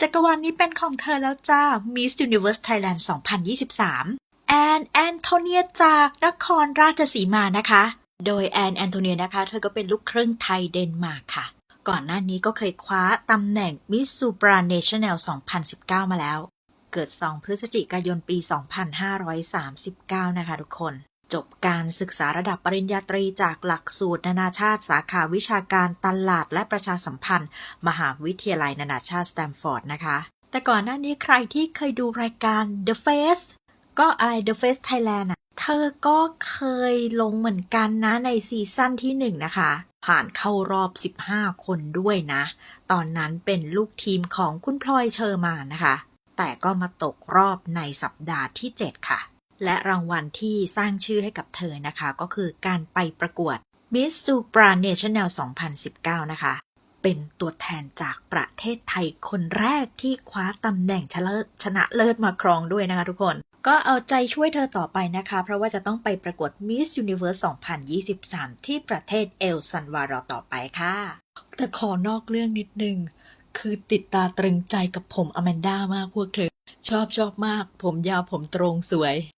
จักรวาลนี้เป็นของเธอแล้วจ้า Miss Universe Thailand 2023 แอนแอนโทเนียจากนครราชสีมานะคะ โดยแอนแอนโทเนียนะคะ เธอก็เป็นลูกครึ่งไทยเดนมาร์กค่ะ ก่อนหน้านี้ก็เคยคว้าตำแหน่ง Miss Supra National 2019 มาแล้ว เกิด 2 พฤศจิกายนปี 2539 นะคะทุกคน จบการศึกษาระดับปริญญาตรีจากหลักสูตร นานาชาติสาขาวิชาการตลาดและประชาสัมพันธ์ มหาวิทยาลัยนานาชาติสแตมฟอร์ดนะคะ แต่ก่อนหน้านี้ใครที่เคยดูรายการ The Face ก็อะไร The Face Thailand อะเธอก็เคยลงเหมือนกันนะในซีซั่นที่หนึ่งนะคะ ผ่านเข้ารอบ 15 คนด้วยนะ ตอนนั้นเป็นลูกทีมของคุณพลอยเชอร์มานนะคะ แต่ก็มาตกรอบในสัปดาห์ที่ 7 ค่ะ และรางวัลที่สร้างชื่อให้กับเธอนะคะ ก็คือการไปประกวด Miss Supra National 2019 นะคะ เป็นตัวแทนจากประเทศไทยคนแรกที่คว้าตำแหน่งชนะเลิศชนะเลิศมาครองด้วยนะคะทุกคน ก็เอาใจช่วยเธอต่อไปนะคะ เพราะว่าจะต้องไปประกวด Miss Universe 2023 ที่ประเทศเอลซันวาดอร์ต่อไปค่ะ แต่ขอนอกเรื่องนิดนึง คือติดตาตรึงใจกับผมอแมนด้ามากพวกเธอ ชอบชอบมาก ผมยาวผมตรงสวย